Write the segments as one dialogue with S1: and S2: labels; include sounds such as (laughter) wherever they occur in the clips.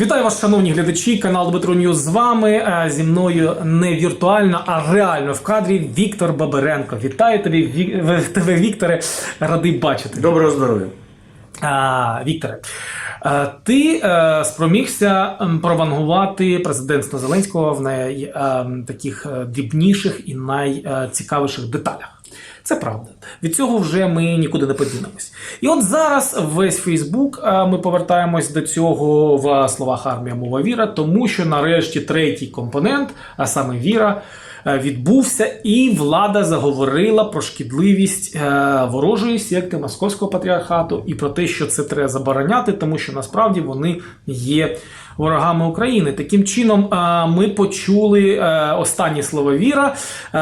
S1: Вітаю вас, шановні глядачі. Канал Дмитро Ньюз з вами. Е, Зі мною не віртуально, а реально в кадрі Віктор Бабаренко. Вітаю тобі, Вік... тебе, Вікторе. Радий бачити.
S2: Доброго здоров'я.
S1: А, Вікторе, е, ти е, спромігся провангувати президентства Зеленського в най, ем, таких дрібніших і найцікавіших деталях. Це правда. Від цього вже ми нікуди не подінемось. І от зараз весь Фейсбук ми повертаємось до цього в словах армія мова віра, тому що нарешті третій компонент, а саме віра, відбувся, і влада заговорила про шкідливість ворожої секти московського патріархату і про те, що це треба забороняти, тому що насправді вони є ворогами України. Таким чином, е, ми почули е, останні слова віра, е,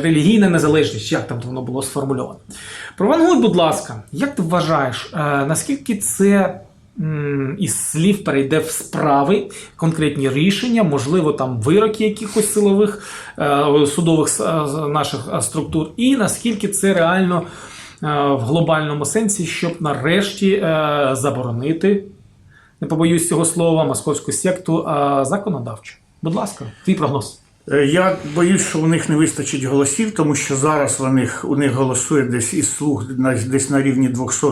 S1: релігійна незалежність. Як там воно було сформульовано? Провангуй, будь ласка, як ти вважаєш, наскільки це із слів перейде в справи, конкретні рішення, можливо, там вироки якихось силових судових наших структур, і наскільки це реально в глобальному сенсі, щоб нарешті заборонити, не побоюсь цього слова, московську секту а законодавчо. Будь ласка, твій прогноз.
S2: Е, Я боюсь, що у них не вистачить голосів, тому що зараз у них, у них голосує десь із слуг десь на рівні 200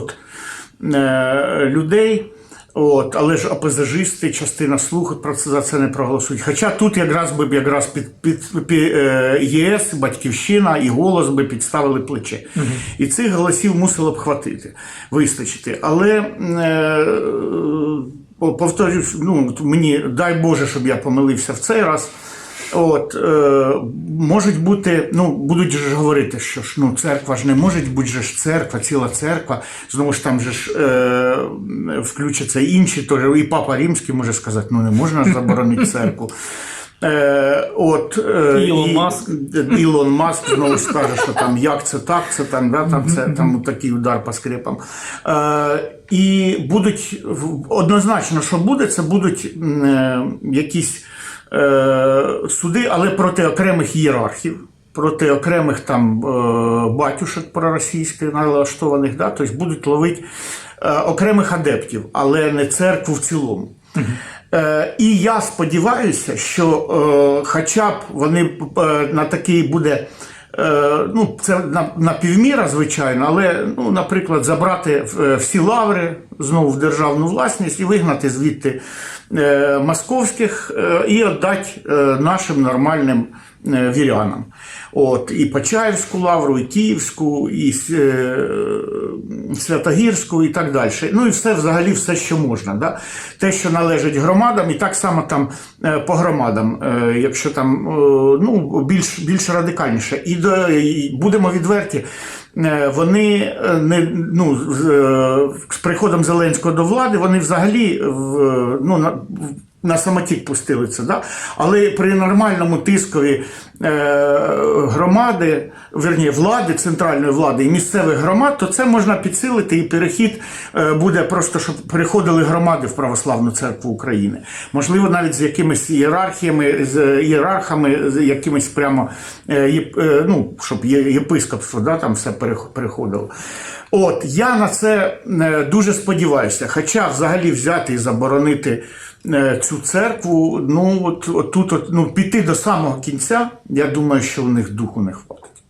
S2: е, людей. От, але ж опозажисти, частина слуг про це за це не проголосують. Хоча тут якраз би якраз під, під, під е, єС, Батьківщина і голос би підставили плече. І цих голосів мусило б хватити, вистачити. Але е, повторюсь, ну мені дай Боже, щоб я помилився в цей раз. От, е, можуть бути, ну, будуть ж говорити, що ж ну, церква ж не може бути же ж церква, ціла церква. Знову ж там же ж е, включаться інші, теж і Папа Римський може сказати, ну не можна ж заборонити церкву. Е, от, е,
S1: Ілон
S2: і-
S1: Маск.
S2: Ілон Маск знову скаже, що там як це так, це там, да, там це там такий удар по скрипам. Е, і будуть однозначно, що буде, це будуть е, якісь суди, але проти окремих ієрархів. Проти окремих там е, батюшок проросійських налаштованих, да, тобто будуть ловити е, окремих адептів, але не церкву в цілому. Е, і я сподіваюся, що е, хоча б вони е, на такий буде. е, Ну, це на, на півміра, звичайно, але, ну, наприклад, забрати е, всі лаври знову в державну власність і вигнати звідти е, московських е, і віддати е, нашим нормальним вірянам. От, і Почаївську лавру, і Київську, і Святогірську, і так далі. Ну і все взагалі все, що можна. Да? Те, що належить громадам, і так само там по громадам, якщо там ну, більш, більш радикальніше. І, і будемо відверті. Е, Вони е, не ну е, з приходом Зеленського до влади вони взагалі в, ну, на, на самотік пустили це. Да? Але при нормальному тискові громади, верні, влади, центральної влади і місцевих громад, то це можна підсилити, і перехід е, буде просто, щоб переходили громади в Православну церкву України. Можливо, навіть з якимись ієрархіями, з ієрархами, з якимись прямо е, е, ну, щоб єпископство, да, там все переходило. От я на це дуже сподіваюся. Хоча взагалі взяти і заборонити цю церкву, ну от, от тут от, ну, піти до самого кінця, я думаю, що у них духу не хватить.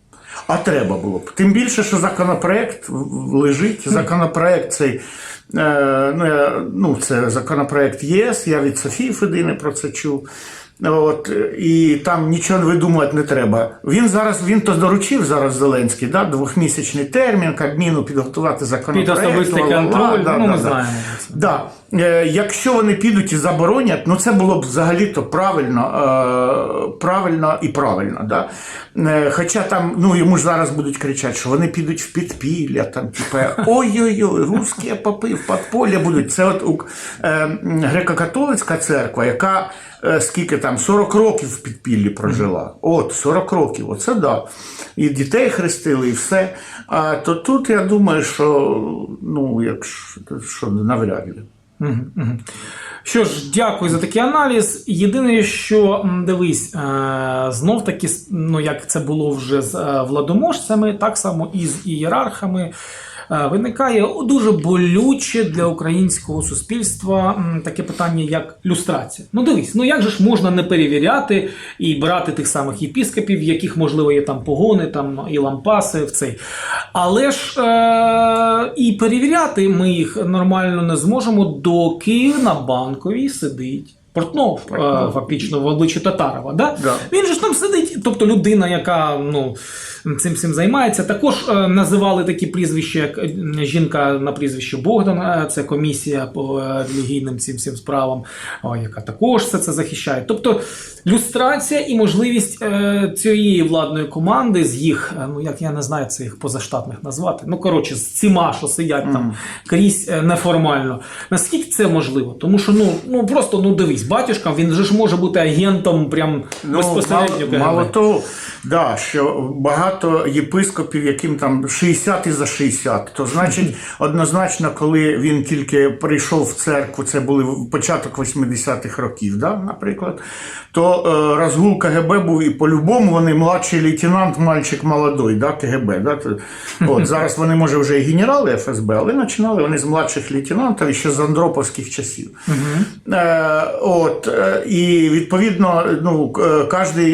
S2: А треба було б. Тим більше, що законопроект лежить. Законопроект цей. Е, ну, я, ну, це законопроект ЄС, я від Софії Федини про це чув. От, і там нічого видумувати не треба. Він зараз він то доручив зараз Зеленський, да, двохмісячний термін, Кабміну підготувати
S1: Під
S2: законопроект.
S1: особистий контроль,
S2: да,
S1: ну
S2: да,
S1: ми
S2: да.
S1: знаємо.
S2: Да. Е, якщо вони підуть і заборонять, ну це було б взагалі-то правильно, е, правильно і правильно. Да? Е, хоча там ну, йому ж зараз будуть кричати, що вони підуть в підпілля, там, типа, ой-ой-ой, русські попи в підполля будуть. Це от у- греко-католицька церква, яка скільки там 40 років в підпіллі прожила. От, 40 років, оце да. І дітей хрестили, і все. А то тут я думаю, що ну, якщо що навряд.
S1: Що ж, дякую за такий аналіз. Єдине, що дивись, е, знов таки, ну як це було вже з е, владоможцями, так само і з ієрархами. Е, виникає дуже болюче для українського суспільства таке питання, як люстрація. Ну дивись, ну як же ж можна не перевіряти і брати тих самих єпіскопів, яких можливо є там погони, там і лампаси в цей. Але ж е- і перевіряти ми їх нормально не зможемо, доки на банковій сидить. Портнов, е, фактично в обличчі Татарова. Да?
S2: Да.
S1: Він же ж там сидить, тобто людина, яка ну, цим всім займається. Також е, називали такі прізвища, як е, жінка на прізвище Богдан, е, це комісія по релігійним цим всім справам, яка також все це захищає. Тобто люстрація і можливість цієї владної команди з їх, ну як я не знаю, це їх позаштатних назвати. Ну коротше, з ціма, що сидять там крізь неформально. Наскільки це можливо? Тому що ну, ну просто ну дивись, батюшка, він же ж може бути агентом прям безпосередньо.
S2: Ну, мало, мало того, да, що багато єпископів, яким там 60 і за 60, то значить, однозначно, коли він тільки прийшов в церкву, це були початок 80-х років, да, наприклад, то е, розгул КГБ був і по-любому вони младший лейтенант, мальчик молодой, да, КГБ. Да, то, от, зараз вони, може, вже і генерали ФСБ, але починали вони з младших лейтенантів ще з Андроповських часів. Е, от, е, і відповідно, ну, кожен,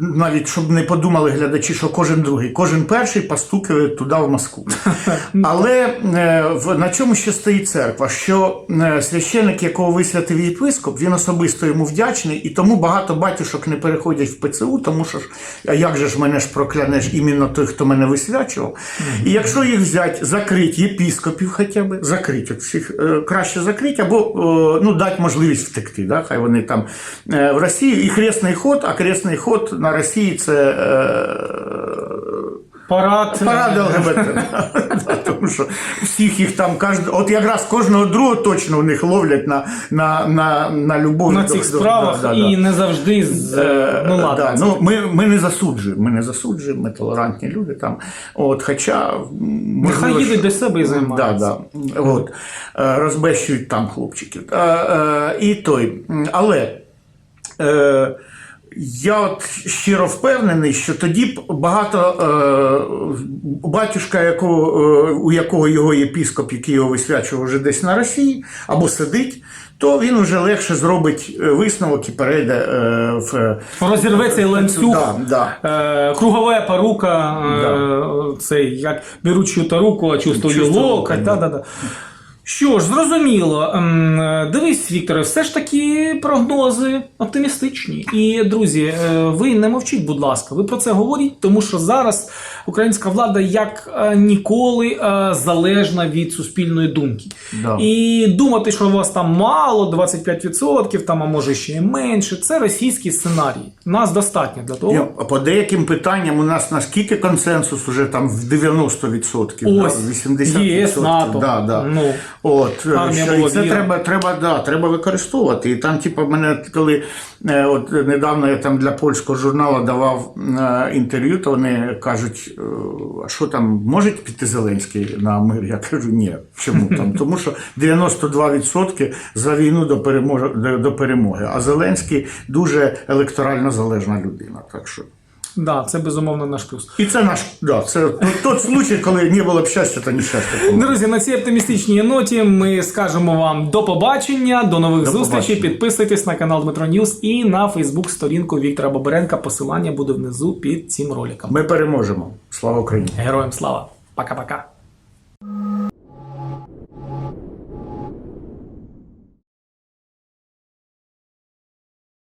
S2: навіть щоб не подумали глядачі, що кожен другий, кожен перший постукає туди в Москву. (laughs) Але е, на чому ще стоїть церква? Що е, священик, якого висвятив єпископ, він особисто йому вдячний, і тому багато батюшок не переходять в ПЦУ, тому що ж, а як же ж мене ж проклянеш іменно той, хто мене висвячував. І якщо їх взяти, закрити єпископів хоча б, закрити, всіх е, краще закрити, або ну, дати можливість втекти. Да? Хай вони там в Росії і хресний ход, а хресний ход на Росії це.
S1: Парад.
S2: Парад ЛГБТ. (laughs) Тому що всіх їх там от якраз кожного другого точно у них ловлять на, на, на, на любов.
S1: на цих справах
S2: да, да,
S1: і не завжди з
S2: Е,
S1: ну ладно.
S2: да, ну, ми, ми не засуджуємо, ми не засуджуємо, ми толерантні люди там. От, хоча,
S1: Нехай
S2: що-
S1: до себе і займаються.
S2: Да, да. От, Е, розбещують там хлопчиків. Е, І той. Але. Е, я от щиро впевнений, що тоді б багато е, батюшка, якого, е, у якого його єпіскоп, який його висвячував вже десь на Росії, або сидить, то він вже легше зробить е, висновок і перейде е, в
S1: Розірве цей ланцюг.
S2: Да, да.
S1: Е, круговая порука, е, цей, як беруть чью-то руку, а чувствую Да,
S2: да.
S1: да, да. Що ж, зрозуміло. Ем, Дивись, Вікторе, все ж таки прогнози оптимістичні. І, друзі, е, ви не мовчіть, будь ласка, ви про це говоріть, тому що зараз українська влада як е, ніколи е, залежна від суспільної думки.
S2: Да.
S1: І думати, що у вас там мало, 25%, там, а може ще й менше, це російський сценарій. Нас достатньо для того.
S2: По деяким питанням у нас наскільки консенсус уже там в 90%,
S1: Ось,
S2: да, 80%.
S1: ЄС, НАТО.
S2: Да, да.
S1: Ну,
S2: От, е, що, і це треба, треба, да, треба використовувати. І там, типу, мене коли от недавно я там для польського журналу давав інтерв'ю, то вони кажуть, а що там може піти Зеленський на мир? Я кажу, ні. Чому там? (laughs) Тому що 92% за війну до перемоги, до, перемоги. А Зеленський дуже електорально залежна людина. Так що.
S1: Да, це безумовно наш плюс.
S2: І це наш, да, це тот случай, коли не було б щастя, то нещастя.
S1: Друзі, на цій оптимістичній ноті ми скажемо вам до побачення, до нових
S2: До
S1: зустрічей.
S2: побачення.
S1: Підписуйтесь на канал Дмитро Ньюс і на Фейсбук сторінку Віктора Бабаренка. Посилання буде внизу під цим роликом.
S2: Ми переможемо. Слава Україні!
S1: Героям слава! Пока-пока.